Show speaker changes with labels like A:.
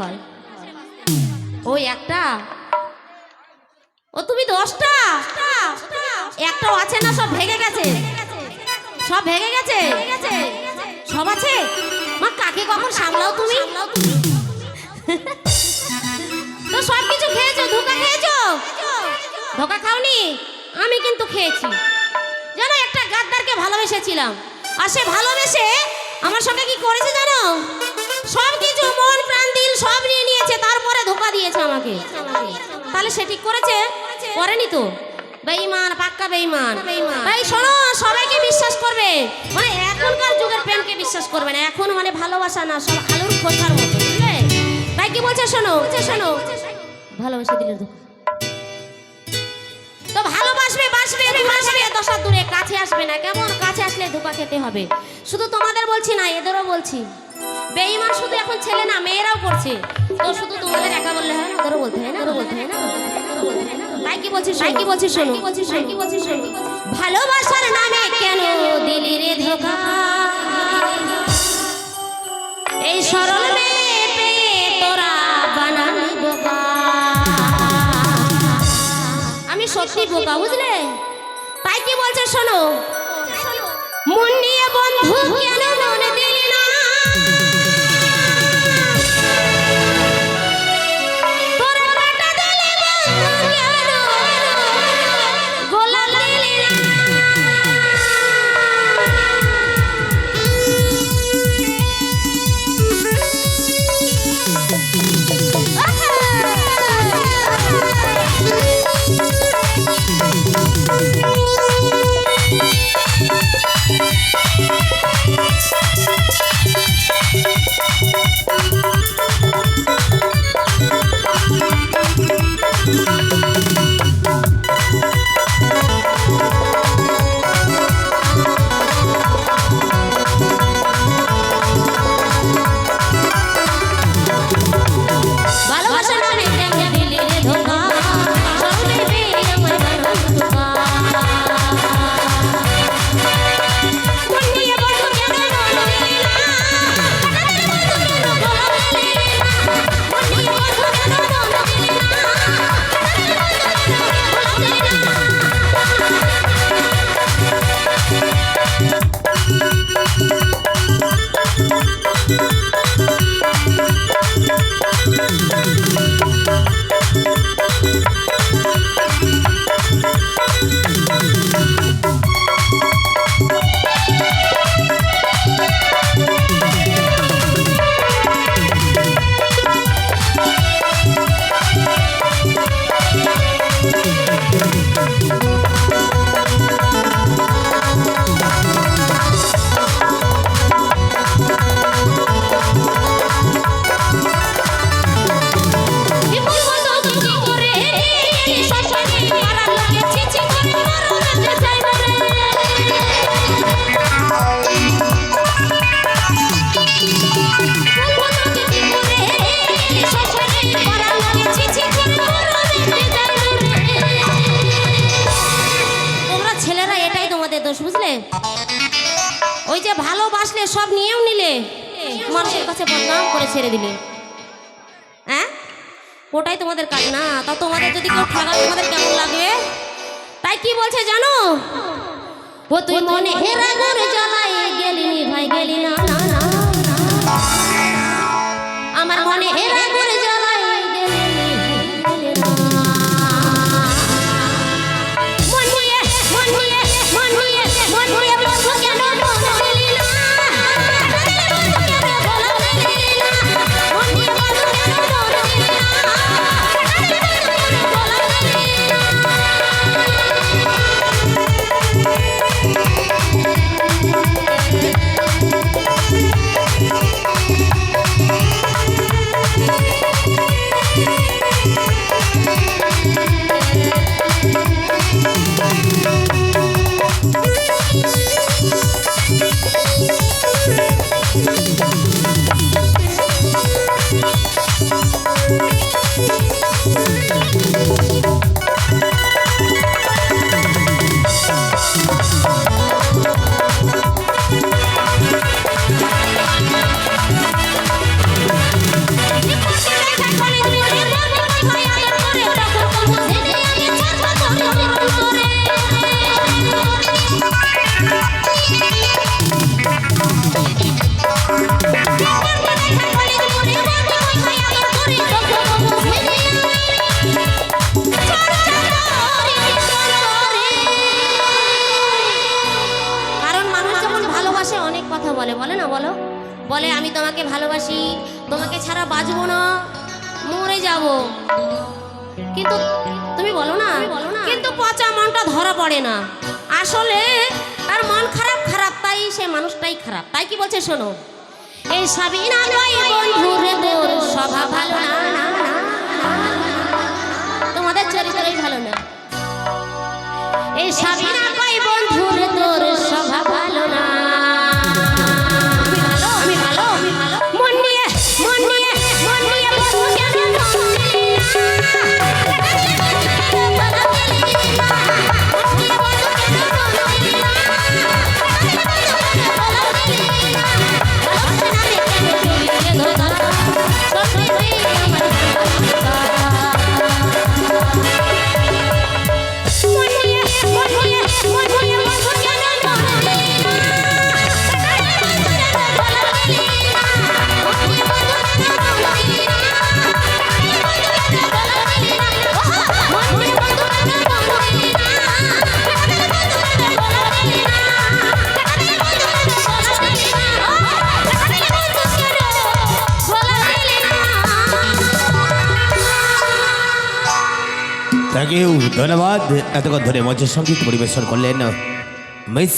A: হয়। ওই একটা? ও, তুমি দশটা? একটাও আছে না, সব ভেঙে গেছে? সব ভেঙে গেছে? সব আছে? মা, কাকে কখন সামলাও তুমি? তো সব কিছু খেয়েছো? ধোকা খেয়েছো? ধোকা খাওনি? আমি কিন্তু খেয়েছি। জানো, একটা গাদ্দারকে ভালোবেসেছিলাম। আর সে ভালোবেসে আমার সঙ্গে কি করেছে জানো? সব কিছু মন প্রাণ সব নিয়ে নিয়েছে, তারপরে ধোকা দিয়েছে আমাকে। তাহলে সে ঠিক করেছে? করেনি তো। বেঈমান, পাক্কা বেঈমান। ভাই শোনো, সবাইকে বিশ্বাস করবে। মানে এখনকার যুগের প্রেমকে বিশ্বাস করবে না। এখন মানে ভালোবাসা না, সব আলুর খোসার মতো তাই কি বলছে শোনো? শোনো। ভালোবাসা দিলে ধোকা তো ভালোবাসবে, বাসবে বাসবে দশা দূরে কাছে আসবে না। কেমন কাছে আসলে ধোকা খেতে হবে? শুধু তোমাদের বলছি না, এদেরও বলছি। বেঈমান শুধু এখন ছেলে না মেয়েরাও করছে। তো শুধু তোমাদের একা বললে হয় না? ওদেরও বলতে হয় না? ওদেরও বলতে হয় না? তাই কি বলছিস তাই কি বলছিস শোনো? তাই কি বলছিস ভালোবাসার নামে কেন দিলি রে ধোকা? এই সরল মেয়ে পেয়ে তোরা বানালি বোকা। আমি সত্যি বোকা বুঝলে? তাই কি বলছে শোনো? মন নিয়ে বন্ধু কেন বুঝলে? ওই যে ভালোবাসলে সব নিয়েও নিলে। মানুষের কাছে বদনাম করে ছেড়ে দিলে। হ্যাঁ ওটাই তোমাদের কাজ না। তা তোমাদের যদি কেউ ঠেকায় তোমাদের কেমন লাগবে? তাই কি বলছে জানো? ও তুই মনে হেরা করে জ্বালাই গেলি ভাই গেলি না না না না। আমার মনে হেরা করে ভালোবাসি তোমাকে ছাড়া বাঁচবো না মরে যাব কিন্তু তুমি বলো না বলো না কিন্তু পচা মনটা ধরা পড়ে না আসলে তার মন খারাপ খারাপ তাই সে মানুষটাই খারাপ তাই কি বলছে শোনো এই সাবিনা নয় বন্ধু রে তোর স্বভাব ভালো না তোমাদের চরিত্রই ভালো না এই সাবিনা
B: থ্যাংক ইউ ধন্যবাদ। এতক্ষণ ধরে মঞ্চের সংগীত পরিবেশন করলেন মিস